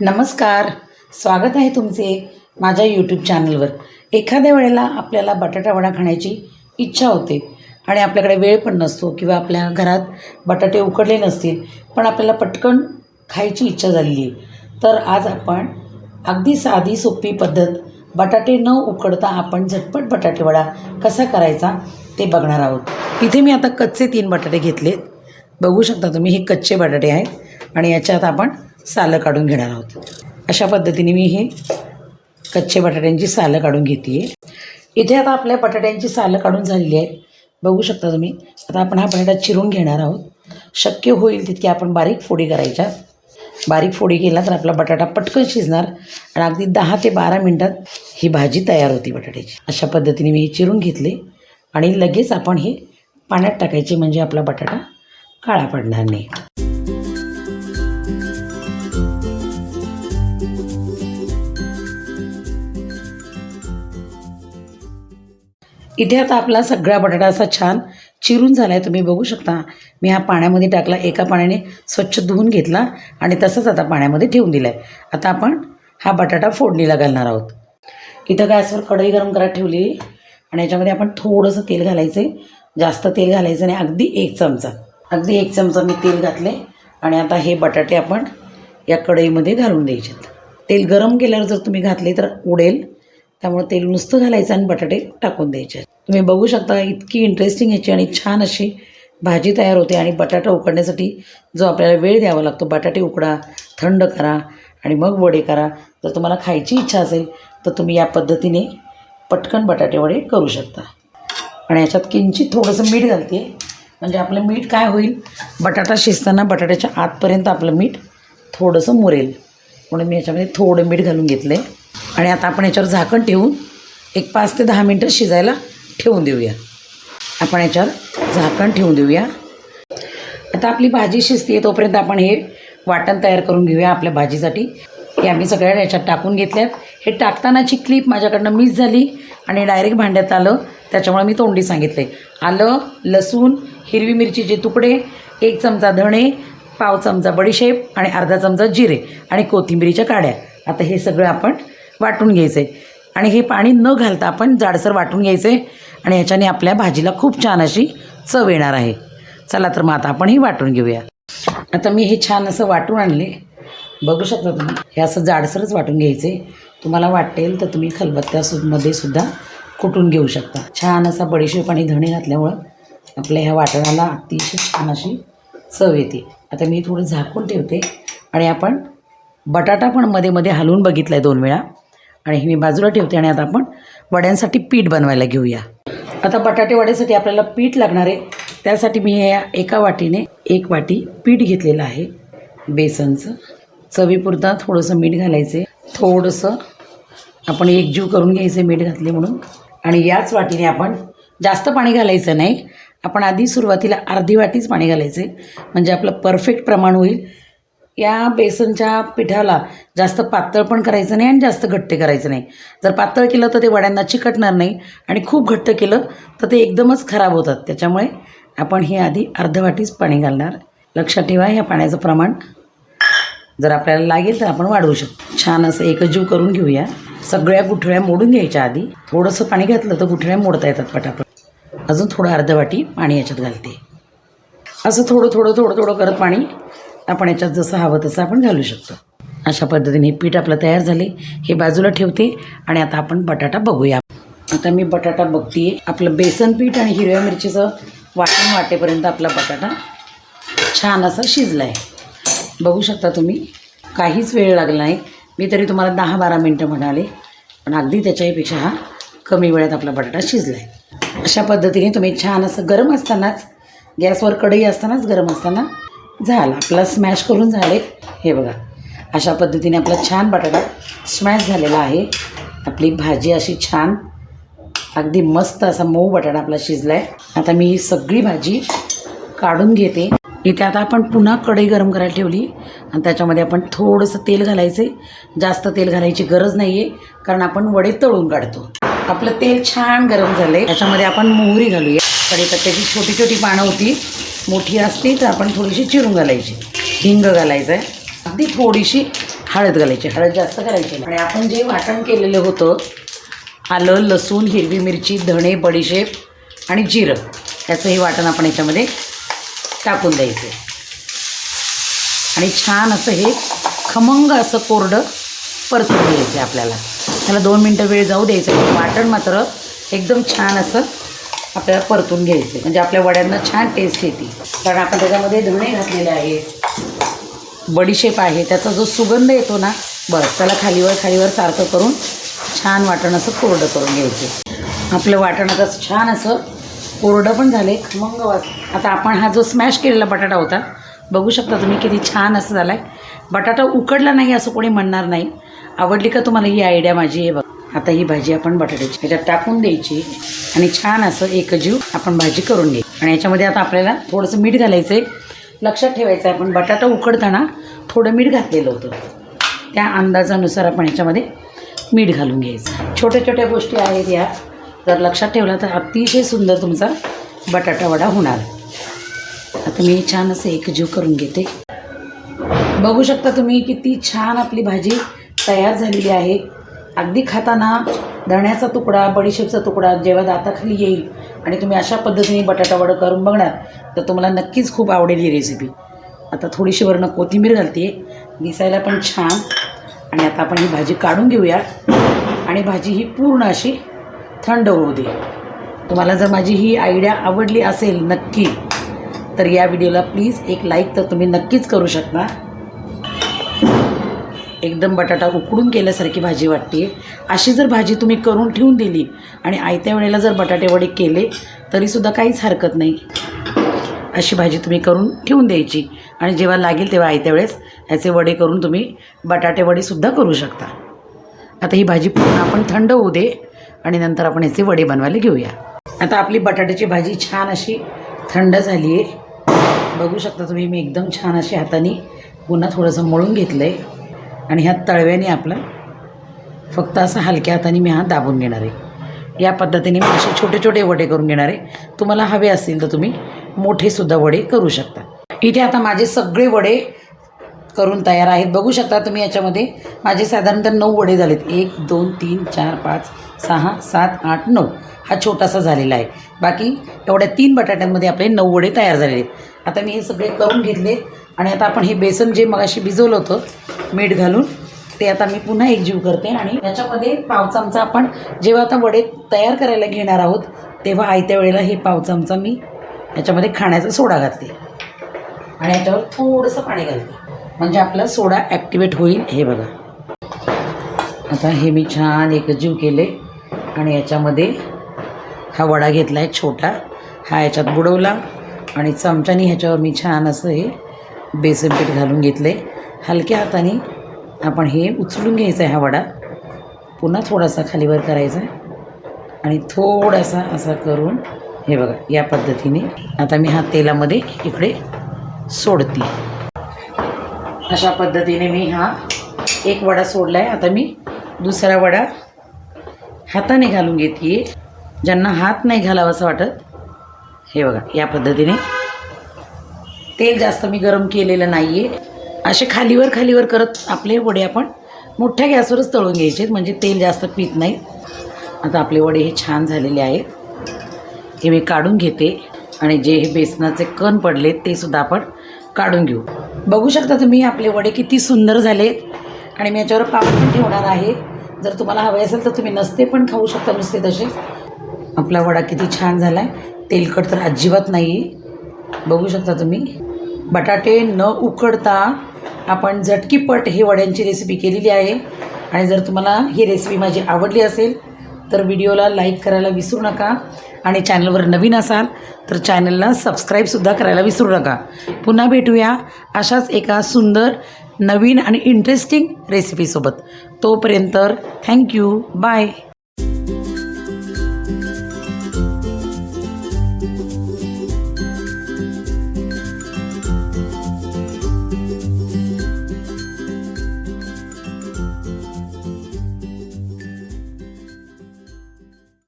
नमस्कार. स्वागत आहे तुमचे माझ्या यूट्यूब चॅनलवर एखाद्या वेळेला आपल्याला बटाटा वडा खाण्याची इच्छा होते आणि आपल्याकडे वेळ पण नसतो किंवा आपल्या घरात बटाटे उकडले नसतील पण आपल्याला पटकन खायची इच्छा झालेली आहे. तर आज आपण अगदी साधी सोपी पद्धत बटाटे न उकडता आपण झटपट बटाटेवडा कसा करायचा ते बघणार आहोत. इथे मी आता कच्चे तीन बटाटे घेतलेत. बघू शकता तुम्ही हे कच्चे बटाटे आहेत आणि याच्यात आपण सालं काढून घेणार आहोत. अशा पद्धतीने मी हे कच्चे बटाट्यांची सालं काढून घेते इथे आता आपल्या बटाट्यांची सालं काढून झालेली आहेत. बघू शकता तुम्ही. आता आपण हा बटाटा चिरून घेणार आहोत. शक्य होईल तितकी आपण बारीक फोडी करायच्या. बारीक फोडी केला तर आपला बटाटा पटकन शिजणार आणि अगदी दहा ते बारा मिनटात ही भाजी तयार होती बटाट्याची. अशा पद्धतीने मी हे चिरून घेतले आणि लगेच आपण हे पाण्यात टाकायचे म्हणजे आपला बटाटा काळा पडणार नाही. इथे आता आपला सगळा बटाटा असा छान चिरून झाला आहे तुम्ही बघू शकता. मी हा पाण्यामध्ये टाकला एका पाण्याने स्वच्छ धुवून घेतला आणि तसंच आता पाण्यामध्ये ठेवून दिला आहे आता आपण हा बटाटा फोडणीला घालणार आहोत. इथं गॅसवर कढई गरम करायला ठेवली आणि याच्यामध्ये आपण थोडंसं तेल घालायचं आहे जास्त तेल घालायचं नाही अगदी एक चमचा. अगदी एक चमचा मी तेल घातले आणि आता हे बटाटे आपण या कढईमध्ये घालून द्यायचे तेल गरम केल्यावर जर तुम्ही घातले तर उडेल. त्यामुळे तेल नुसतं घालायचं आणि बटाटे टाकून द्यायचे. तुम्ही बघू शकता इतकी इंटरेस्टिंग याची आणि छान अशी भाजी तयार होते आणि बटाटा उकडण्यासाठी जो आपल्याला वेळ द्यावा लागतो बटाटे उकडा थंड करा आणि मग वडे करा. जर तुम्हाला खायची इच्छा असेल तर तुम्ही या पद्धतीने पटकन बटाटे वडे करू शकता. आणि याच्यात किंचित थोडंसं मीठ घालते. म्हणजे आपलं मीठ काय होईल बटाटा शिजताना बटाट्याच्या आतपर्यंत आपलं मीठ थोडंसं मुरेल. म्हणून मी याच्यामध्ये थोडं मीठ घालून घेतलं आहे आणि आता आपण याच्यावर झाकण ठेवून एक पाच ते दहा मिनटं शिजायला ठेवून देऊया. आपण याच्यावर झाकण ठेवून देऊया. आता आपली भाजी शिजते तोपर्यंत आपण हे वाटण तयार करून घेऊया आपल्या भाजीसाठी. हे आम्ही सगळ्या याच्यात टाकून घेतल्यात. हे टाकतानाची क्लिप माझ्याकडनं मिस झाली आणि डायरेक्ट भांड्यात आलं त्याच्यामुळे मी तोंडी सांगितले आलं लसूण हिरवी मिरचीचे तुकडे एक चमचा धणे पाव चमचा बडीशेप आणि अर्धा चमचा जिरे आणि कोथिंबिरीच्या काड्या. आता हे सगळं आपण वाटून घ्यायचं. आहे आणि हे पाणी न घालता आपण जाडसर वाटून घ्यायचं आहे आणि ह्याच्याने आपल्या भाजीला खूप छान अशी चव येणार आहे. चला तर मग आता आपण हे वाटून घेऊया. आता मी हे छान असं वाटून आणले. बघू शकता तुम्ही हे असं जाडसरच वाटून घ्यायचे. तुम्हाला वाटेल तर तुम्ही खलबत्त्यामध्ये सुद्धा कुटून घेऊ शकता. छान असा बडीशेप आणि धणे घातल्यामुळं आपल्या ह्या वाटणाला अतिशय छान अशी चव येते. आता मी थोडं झाकून ठेवते आणि आपण बटाटा पण मध्ये मध्ये हलवून बघितला आहे दोन वेळा. आणि हे मी बाजूला ठेवते आणि आता आपण वड्यांसाठी पीठ बनवायला घेऊया. आता बटाटे वड्यासाठी आपल्याला पीठ लागणार आहे. त्यासाठी मी या एका वाटीने एक वाटी पीठ घेतलेलं आहे. बेसनचं. चवीपुरता थोडंसं मीठ घालायचे थोडंसं आपण एकजीव करून घ्यायचे मीठ घातले म्हणून. आणि याच वाटीने आपण जास्त पाणी घालायचं नाही. आपण आधी सुरुवातीला अर्धी वाटीच पाणी घालायचे म्हणजे आपलं परफेक्ट प्रमाण होईल. या बेसनच्या पिठाला जास्त पातळ पण करायचं नाही आणि जास्त घट्ट करायचं नाही. जर पातळ केलं तर ते वड्यांना चिकटणार नाही आणि खूप घट्ट केलं तर ते एकदमच खराब होतात. त्याच्यामुळे आपण हे आधी अर्धवाटीच पाणी घालणार. लक्षात ठेवा ह्या पाण्याचं प्रमाण जर आपल्याला लागेल तर आपण वाढवू शकतो. छान असं एकजीव करून घेऊया. सगळ्या गुठळ्या मोडून घ्यायच्या आधी. थोडंसं पाणी घातलं तर गुठळ्या मोडता येतात पटापट. अजून थोडं अर्धवाटी पाणी याच्यात घालते. असं थोडं थोडं थोडं थोडं करत पाणी आपण याच्यात जसं हवं तसं आपण घालू शकतो. अशा पद्धतीने हे पीठ आपलं तयार झाले. हे बाजूला ठेवते आणि आता आपण बटाटा बघूया. आता मी बटाटा बघते आपलं बेसन पीठ आणि हिरव्या मिरचीचं वाटण वाटेपर्यंत आपला बटाटा छान असा शिजला आहे बघू शकता तुम्ही काहीच वेळ लागला नाही. मी तरी तुम्हाला दहा बारा मिनटं म्हणाले पण अगदी त्याच्याहीपेक्षा हा कमी वेळात आपला बटाटा शिजला आहे अशा पद्धतीने तुम्ही छान असं गरम असतानाच गॅसवर कढई असतानाच गरम असताना झाला. आपला स्मॅश करून झाले. हे बघा. अशा पद्धतीने आपला छान बटाटा स्मॅश झालेला आहे. आपली भाजी अशी छान अगदी मस्त असा मऊ बटाटा आपला शिजला आहे आता मी ही सगळी भाजी काढून घेते. इथे आता आपण पुन्हा कढई गरम करायला ठेवली. आणि त्याच्यामध्ये आपण थोडंसं तेल घालायचं आहे. जास्त तेल घालायची गरज नाही आहे कारण आपण वडे तळून काढतो. आपलं तेल छान गरम झालं आहे त्याच्यामध्ये आपण मोहरी घालूया. कढीपत्त्याची छोटी छोटी पानं होती. मोठी असली तर आपण थोडीशी चिरून घालायची. हिंग घालायचं आहे अगदी थोडीशी हळद घालायची. हळद जास्त घालायची आणि आपण जे वाटण केलेलं होतं आलं लसूण हिरवी मिरची धणे बडीशेप आणि जिरं याचं हे वाटण आपण याच्यामध्ये टाकून द्यायचं. आणि छान असं हे खमंग असं कोरडं परतून घ्यायचं आहे आपल्याला. त्याला दोन मिनटं वेळ जाऊ द्यायचं. वाटण मात्र एकदम छान असं आपल्याला परतून घ्यायचे. म्हणजे आपल्या वड्यांना छान टेस्ट येते. कारण आपण त्याच्यामध्ये धणे घातलेले आहेत. बडीशेप आहे. त्याचा जो सुगंध येतो ना बस त्याला खालीवर खालीवर सारखं करून छान वाटण असं कोरडं करून घ्यायचं. आपलं वाटण आता छान असं कोरडं पण झाले खमंग वास. आता आपण हा जो स्मॅश केलेला बटाटा होता बघू शकता तुम्ही किती छान असं झाला आहे बटाटा उकडला नाही असं कोणी म्हणणार नाही. आवडली का तुम्हाला ही आयडिया माझी? आहे बघ. आता ही भाजी आपण बटाट्याची ह्याच्यात टाकून द्यायची. आणि छान असं एकजीव आपण भाजी करून घे. आणि याच्यामध्ये आता आपल्याला थोडंसं मीठ घालायचं आहे. लक्षात ठेवायचं आहे आपण बटाटा उकडताना थोडं मीठ घातलेलं होतं. त्या अंदाजानुसार आपण याच्यामध्ये मीठ घालून घ्यायचं. छोट्या छोट्या गोष्टी आहेत या. जर लक्षात ठेवला तर अतिशय सुंदर तुमचा बटाटा वडा होणार. आता मी छान असं एकजीव करून घेते. बघू शकता तुम्ही किती छान आपली भाजी तयार झालेली आहे. अगदी खाताना धण्याचा तुकडा बडीशेपचा तुकडा जेव्हा दाताखाली येईल आणि तुम्ही अशा पद्धतीने बटाटावड करून बघणार तर तुम्हाला नक्कीच खूप आवडेल ही रेसिपी आता थोडीशी वरनं कोथिंबीर घालते. दिसायला पण छान. आणि आता आपण ही भाजी काढून घेऊया. आणि भाजी ही पूर्ण अशी थंड होऊ दे. तुम्हाला जर माझी ही आयडिया आवडली असेल नक्की तर या व्हिडिओला प्लीज एक लाईक तर तुम्ही नक्कीच करू शकता. एकदम बटाटा उकडून केल्यासारखी भाजी वाटते अशी जर भाजी तुम्ही करून ठेवून दिली आणि आयत्या वेळेला जर बटाटे वडे केले तरीसुद्धा काहीच हरकत नाही. अशी भाजी तुम्ही करून ठेवून द्यायची. आणि जेव्हा लागेल तेव्हा आयत्या वेळेस ह्याचे वडे करून तुम्ही बटाटे वडेसुद्धा करू शकता. आता ही भाजी पूर्ण आपण थंड होऊ दे आणि नंतर आपण ह्याचे वडे बनवायला घेऊया. आता आपली बटाट्याची भाजी छान अशी थंड झाली आहे बघू शकता तुम्ही मी एकदम छान अशी हाताने पुन्हा थोडंसं मळून घेतलं आहे आणि ह्या तळव्याने आपला फक्त असं हलक्या हाताने मी हा दाबून घेणार आहे. या पद्धतीने मी असे छोटे छोटे वडे करून घेणार आहे. तुम्हाला हवे असतील तर तुम्ही मोठेसुद्धा वडे करू शकता. इथे आता माझे सगळे वडे करून तयार आहेत. बघू शकता तुम्ही याच्यामध्ये. माझे साधारणतः नऊ वडे झालेत. एक दोन तीन चार पाच सहा सात आठ नऊ. हा छोटासा झालेला आहे. बाकी एवढ्या तीन बटाट्यांमध्ये आपले नऊ वडे तयार झालेले आहेत. आता मी हे सगळे करून घेतले आणि आता आपण हे बेसन जे मगाशी भिजवलं होतं मीठ घालून ते आता मी पुन्हा एकजीव करते आणि याच्यामध्ये पाव चमचा आपण जेव्हा आता वडे तयार करायला घेणार आहोत तेव्हा आयत्या वेळेला हे पाव चमचा मी याच्यामध्ये खाण्याचा सोडा घालते. आणि याच्यावर थोडंसं पाणी घालते. म्हणजे आपला सोडा ॲक्टिवेट होईल. हे बघा. आता हे मी छान एकजीव केले आणि याच्यामध्ये हा वडा घेतला आहे छोटा. हा याच्यात बुडवला आणि चमच्याने ह्याच्यावर मी छान असं हे बेसन पीठ घालून घेतले. हलक्या हाताने आपण हे उचलून घ्यायचं आहे हा वडा. पुन्हा थोडासा खालीवर करायचा आणि थोडासा असा करून हे बघा या पद्धतीने. आता मी हा तेलामध्ये इकडे सोडते. अशा पद्धतीने मी हा एक वडा सोडला आहे आता मी दुसरा वडा हाताने घालून घेते ज्यांना हात नाही घालावा असं वाटत हे बघा या पद्धतीने. तेल जास्त मी गरम केलेलं नाही आहे असे खालीवर खालीवर करत आपले वडे आपण मोठ्या गॅसवरच तळून घ्यायचे म्हणजे तेल जास्त पित नाही. आता आपले वडे हे छान झालेले आहेत. हे मी काढून घेते. आणि जे हे बेसनाचे कण पडले ते सुद्धा आपण काढून घेऊ. बघू शकता तुम्ही आपले वडे किती सुंदर झालेत. आणि मी याच्यावर पाव पण ठेवणार आहे. जर तुम्हाला हवे असेल तर तुम्ही नसते पण खाऊ शकता नुसते तसेच आपला वडा किती छान झाला आहे तेलकट तर अजिबात नाही आहे बघू शकता तुम्ही. बटाटे न उकडता आपण झटकीपट ही वड्यांची रेसिपी केलेली आहे. आणि जर तुम्हाला ही रेसिपी माझी आवडली असेल तर व्हिडिओला लाईक करायला विसरू नका आणि चॅनलवर नवीन असाल तर चॅनलला सबस्क्राईबसुद्धा करायला विसरू नका. पुन्हा भेटूया अशाच एका सुंदर नवीन आणि इंटरेस्टिंग रेसिपीसोबत तोपर्यंत थँक्यू बाय